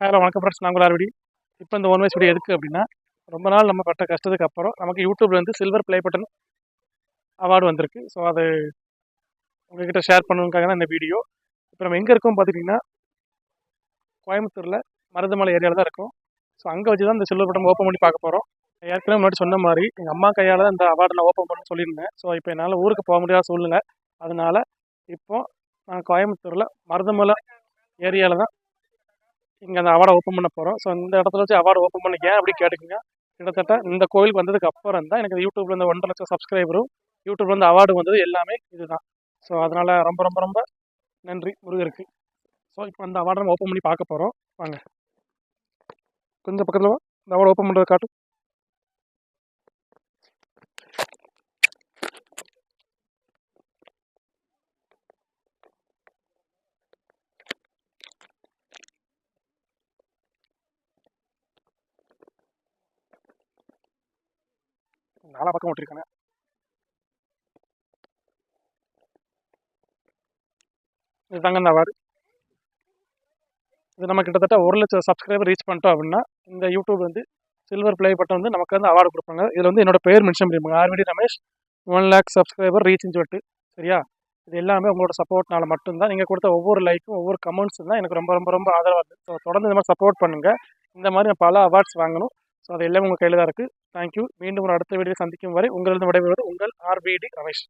Hello வணக்கம் friends நாங்கள் RVD இப்போ இந்த ஒன் வயசு வீடியோ எதுக்கு அப்படின்னா ரொம்ப நாள் நம்ம பட்ட கஷ்டத்துக்கு அப்புறம் நமக்கு யூடியூப்ல வந்து சில்வர் ப்ளே பட்டன் அவார்டு வந்திருக்கு. ஸோ அது உங்ககிட்ட ஷேர் பண்ணணுக்காக தான் இந்த வீடியோ இப்போ நம்ம எங்கே இருக்கோம் பார்த்துட்டிங்கன்னா கோயம்புத்தூரில் மருதமலை ஏரியாவில் தான் இருக்கும். ஸோ அங்கே வச்சு தான் இந்த சில்வர் பட்டன் ஓப்பன் பண்ணி பார்க்க போகிறோம் ஏற்கனவே முன்னாடி சொன்ன மாதிரி எங்கள் அம்மா கையால் தான் இந்த அவார்டு நான் ஓப்பன் பண்ண சொல்லியிருந்தேன். ஸோ இப்போ என்னால் ஊருக்கு போக முடியாத சூழ்நிலை. அதனால் இப்போ நான் கோயம்புத்தூரில் மருதமலை ஏரியாவில் தான் இங்கே அந்த அவார்டை ஓப்பன் பண்ண போகிறோம் ஸோ இந்த இடத்துல வச்சு அவார்டு ஓப்பன் பண்ண ஏன் அப்படி கேட்டுக்கோங்க? கிட்டத்தட்ட இந்த கோயிலுக்கு வந்ததுக்கு அப்புறம் தான் எனக்கு யூடியூப்ல இந்த ஒன்றரை லட்சம் சப்ஸ்கிரைபரும் யூடியூப்ல இந்த அவார்டு வந்தது எல்லாமே இதுதான். ஸோ அதனால் ரொம்ப ரொம்ப ரொம்ப நன்றி. முருகருக்கு ஸோ இப்போ அந்த அவார்டை நம்ம ஓப்பன் பண்ணி பார்க்க போகிறோம் வாங்க. கொஞ்சம் பக்கத்தில் இந்த அவார்டு ஓப்பன் பண்ணுறது காட்டும் நாலா பக்கம் விட்டுருக்காங்க இதுதாங்க இந்த அவார்டு இது நம்ம கிட்டத்தட்ட ஒரு லட்சம் சப்ஸ்கிரைபர் ரீச் பண்ணிட்டோம் அப்படின்னா இந்த யூடியூப் வந்து சில்வர் ப்ளே பட்டன் வந்து நமக்கு வந்து அவார்டு கொடுப்பாங்க. இதில் வந்து என்னோட பேர் மென்ஷன் பண்ணிருப்பாங்க. R V D Ramesh one lakh subscriber ரீச்னு சொல்லிட்டு. சரியா? இது எல்லாமே உங்களோட சப்போர்ட்னால மட்டும்தான். நீங்கள் கொடுத்த ஒவ்வொரு லைக்கும் ஒவ்வொரு கமெண்ட்ஸும் தான் எனக்கு ரொம்ப ரொம்ப ரொம்ப ஆதரவாக இருக்குது ஸோ தொடர்ந்து இந்த மாதிரி சப்போர்ட் பண்ணுங்கள் இந்த மாதிரி நான் பல அவார்ட்ஸ் வாங்கணும். ஸோ அது எல்லாமே உங்கள் கையில் தான் இருக்குது താങ്ക് യു. വീണ്ടും അടുത്ത വീഡിയോ സന്ധിക്കും വരെ ഉങ്ങളിൽ നിന്ന് വിടവേറുന്നത് ഉങ്ങൾ ആർ ബി ഡി റമേശ്.